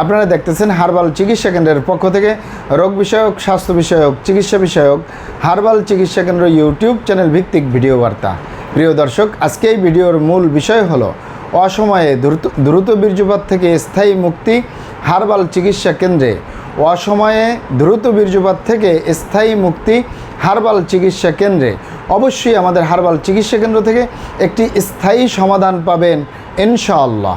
আপনারা দেখতেছেন হার্বাল চিকিৎসা কেন্দ্রের পক্ষ থেকে রোগ বিষয়ক, স্বাস্থ্য বিষয়ক, চিকিৎসা বিষয়ক, হার্বাল চিকিৎসা কেন্দ্র ইউটিউব চ্যানেল ভিত্তিক ভিডিও বার্তা। প্রিয় দর্শক, আজকে এই ভিডিওর মূল বিষয় হলো অসময়ে দ্রুত দ্রুত বীর্যপাত থেকে স্থায়ী মুক্তি হার্বাল চিকিৎসা কেন্দ্রে। অসময়ে দ্রুত বীর্যপাত থেকে স্থায়ী মুক্তি হার্বাল চিকিৎসা কেন্দ্রে। অবশ্যই আমাদের হার্বাল চিকিৎসা কেন্দ্র থেকে একটি স্থায়ী সমাধান পাবেন ইনশাআল্লাহ।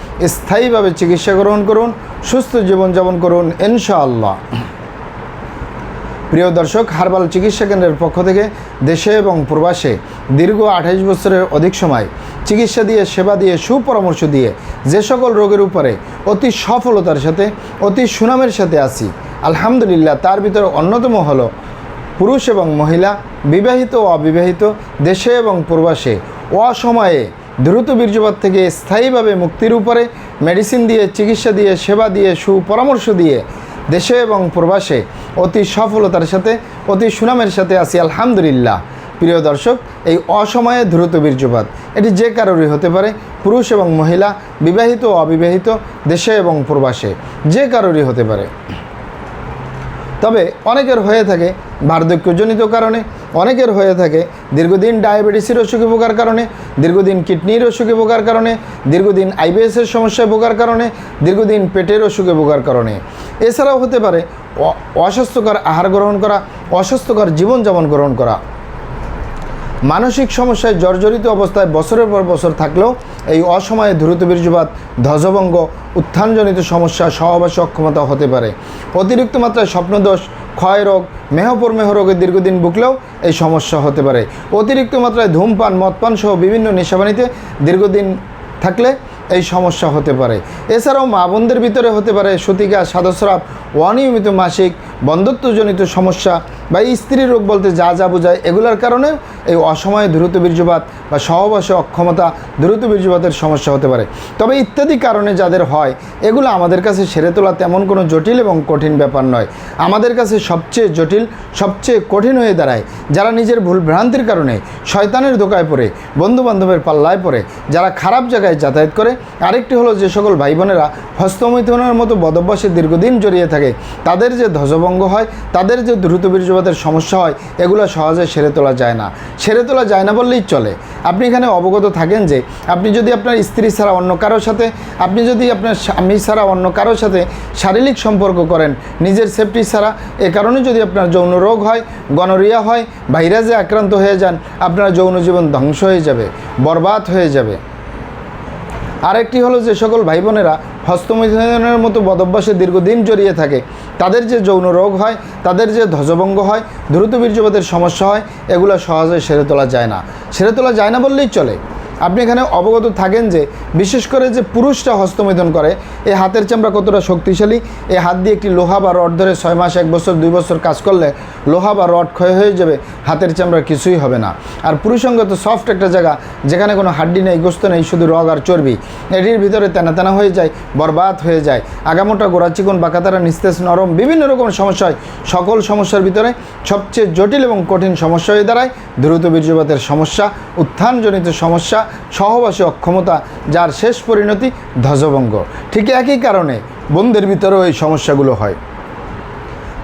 স্থায়ীভাবে চিকিৎসা গ্রহণ করুন, সুস্থ জীবনযাপন করুন, ইনশাআল্লাহ। প্রিয় দর্শক, হার্বাল চিকিৎসা কেন্দ্রের পক্ষ থেকে দেশে এবং প্রবাসে দীর্ঘ আঠাইশ বছরের অধিক সময় চিকিৎসা দিয়ে, সেবা দিয়ে, সুপরামর্শ দিয়ে যে সকল রোগের উপরে অতি সফলতার সাথে, অতি সুনামের সাথে আসি আলহামদুলিল্লাহ, তার ভিতরে অন্যতম হলো পুরুষ এবং মহিলা, বিবাহিত ও অবিবাহিত, দেশে এবং প্রবাসে অসময়ে দ্রুত বীর্যপাত থেকে স্থায়ীভাবে মুক্তির উপরে মেডিসিন দিয়ে, চিকিৎসা দিয়ে, সেবা দিয়ে, সুপরামর্শ দিয়ে দেশে এবং প্রবাসে অতি সফলতার সাথে, অতি সুনামের সাথে আছি, আলহামদুলিল্লাহ। প্রিয় দর্শক, এই অসময়ে দ্রুত বীর্যপাত, এটি যে কারোরই হতে পারে, পুরুষ এবং মহিলা, বিবাহিত ও অবিবাহিত, দেশে এবং প্রবাসে, যে কারোরই হতে পারে। তবে অনেকের হয়ে থাকে বার্ধক্যজনিত কারণে অনেকের হয়ে থাকে। দীর্ঘদিন ডায়াবেটিসের অসুখে ভোগার কারণে, দীর্ঘদিন কিডনির অসুখে ভোগার কারণে, দীর্ঘদিন আইবিএসের সমস্যায় ভোগার কারণে, দীর্ঘদিন পেটের অসুখে ভোগার কারণে। এছাড়াও হতে পারে অস্বাস্থ্যকর আহার গ্রহণ করা, অস্বাস্থ্যকর জীবনযাপন গ্রহণ করা। মানসিক সমস্যায় জর্জরিত অবস্থায় বছরের পর বছর থাকলেও এই অসময়ে দ্রুত বীর্যপাত, ধ্বজভঙ্গ, উত্থানজনিত সমস্যা, সহবাসী অক্ষমতা হতে পারে। অতিরিক্ত মাত্রায় স্বপ্নদোষ ক্ষয় রোগ মেহপরমেহ রোগে দীর্ঘদিন ভুগলেও এই সমস্যা হতে পারে। অতিরিক্ত মাত্রায় ধূমপান, মদপান সহ বিভিন্ন নেশাবানিতে দীর্ঘদিন থাকলে এই সমস্যা হতে পারে। এছাড়াও মা বোনদের ভিতরে হতে পারে সতিকা সাদস্রাব, অনিয়মিত মাসিক বন্ধত্বজনিত সমস্যা বা স্ত্রী রোগ বলতে যা যা বোঝায়, এগুলোর কারণে এই অসময়ে দ্রুত বীর্যপাত বা সহবাসে অক্ষমতা দ্রুত বীর্যপাতের সমস্যা হতে পারে। তবে ইত্যাদি কারণে যাদের হয়, এগুলো আমাদের কাছে সেরে তোলা তেমন কোনো জটিল এবং কঠিন ব্যাপার নয়। আমাদের কাছে সবচেয়ে জটিল, সবচেয়ে কঠিন হয়ে দাঁড়ায় যারা নিজের ভুল ভ্রান্তির কারণে শয়তানের ধোকায় পড়ে, বন্ধুবান্ধবের পাল্লায় পড়ে, যারা খারাপ জায়গায় যাতায়াত করে। আরেকটি হলো যে সকল ভাই বোনেরা হস্তমৈথুনের মতো বদভ্যাসে দীর্ঘদিন জড়িয়ে থাকে। তাদের যে ধ্বজভঙ্গ হয়, তাদের যে দ্রুত বীর্যপাতের সমস্যা হয়, এগুলো সহজে সেরে তোলা যায় না। সেরে তোলা যায় না বললেই চলে। আপনি এখানে অবগত থাকেন যে, আপনি যদি আপনার স্ত্রী ছাড়া অন্য কারোর সাথে, আপনি যদি আপনার স্বামী ছাড়া অন্য কারোর সাথে শারীরিক সম্পর্ক করেন, নিজের সেফটি ছাড়া, এ কারণে যদি আপনার যৌন রোগ হয়, গনোরিয়া হয়, ভাইরাসে আক্রান্ত হয়ে যান, আপনার যৌন জীবন ধ্বংস হয়ে যাবে, বরবাদ হয়ে যাবে। আরেকটি হলো যে সকল ভাই বোনেরা হস্তমৈথুনের মতো বদভ্যাসে দীর্ঘদিন জড়িয়ে থাকে। তাদের যে যৌন রোগ হয়, তাদের যে ধ্বজভঙ্গ হয়, দ্রুত বীর্যপাতের সমস্যা হয়, এগুলো সহজে সেরে তোলা যায় না। সেরে তোলা যায় না বললেই চলে। আপনি এখানে অবগত থাকেন যে, বিশেষ করে যে পুরুষরা হস্তমৈথুন করে, এই হাতের চামড়া কতটা শক্তিশালী, এই হাত দিয়ে একটি লোহা বা রড ধরে ছয় মাস, এক বছর, দুই বছর কাজ করলে লোহা বা রড ক্ষয় হয়ে যাবে, হাতের চামড়া কিছুই হবে না। আর পুরুষঙ্গ তো সফট একটা জায়গা, যেখানে কোনো হাড্ডি নেই, গোস্ত নেই, শুধু রগ আর চর্বি। এটির ভিতরে তেনা তেনা হয়ে যায়, বরবাদ হয়ে যায়। আগামোটা গোড়া চিকন বাঁকাতারা নিস্তেজ, নরম, বিভিন্ন রকম সমস্যা হয়। সকল সমস্যার ভিতরে সবচেয়ে জটিল এবং কঠিন সমস্যা হয়ে দাঁড়ায়। দ্রুত বীর্যপাতের সমস্যা, উত্থানজনিত সমস্যা সহবাসী অক্ষমতা, যার শেষ পরিণতি ধ্বজভঙ্গ। ঠিক একই কারণে বোনদের ভিতরেও এই সমস্যাগুলো হয়।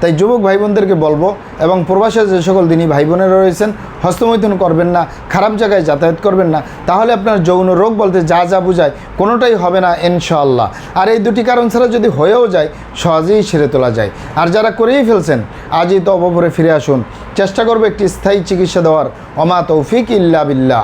তাই যুবক ভাই বোনদেরকে বলব এবং প্রবাসে যে সকল দিনই ভাই বোনেরা রয়েছেন, হস্তমৈথুন করবেন না, খারাপ জায়গায় যাতায়াত করবেন না, তাহলে আপনার যৌন রোগ বলতে যা যা বুঝায় কোনোটাই হবে না ইনশাআল্লাহ। আর এই দুটি কারণ ছাড়া যদি হয়েও যায়, সহজেই সেরে তোলা যায়। আর যারা করেই ফেলছেন, আজই তো অবপরে ফিরে আসুন। চেষ্টা করবে একটি স্থায়ী চিকিৎসা দেওয়ার। অমা তৌফিক ইল্লা বিল্লাহ।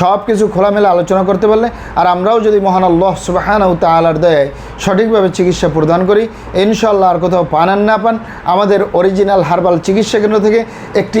সব কিছু খোলামেলা আলোচনা করতে পারলে, আর আমরাও যদি মহান আল্লাহ সুবাহান তালার দয়ায় সঠিকভাবে চিকিৎসা প্রদান করি ইনশাল্লাহ আর কোথাও পান আর না পান, আমাদের অরিজিনাল হার্বাল চিকিৎসা কেন্দ্র থেকে একটি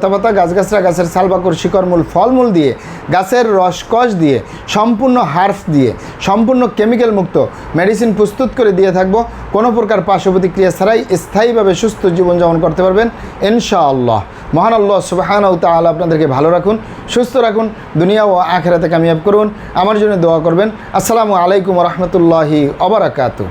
লতাপাতা গাছগাছরা, গাছের সালবাকর শিকড়মূল, ফলমূল দিয়ে, গাছের রসকস দিয়ে, সম্পূর্ণ হার্ফ দিয়ে, সম্পূর্ণ কেমিক্যাল মুক্ত মেডিসিন প্রস্তুত করে দিয়ে থাকব। কোনো প্রকার পার্শ্ব প্রতিক্রিয়া ছাড়াই স্থায়ীভাবে সুস্থ জীবনযাপন করতে পারবেন, ইনশাআল্লাহ। মহান আল্লাহ সুবাহান ও তাআলা আপনাদেরকে ভালো রাখুন, সুস্থ রাখুন, দুনিয়া ও আখেরাতে কামিয়াব করুন। আমার জন্য দোয়া করবেন। আসসালামু আলাইকুম রহমতুল্লাহি অবরাকাতু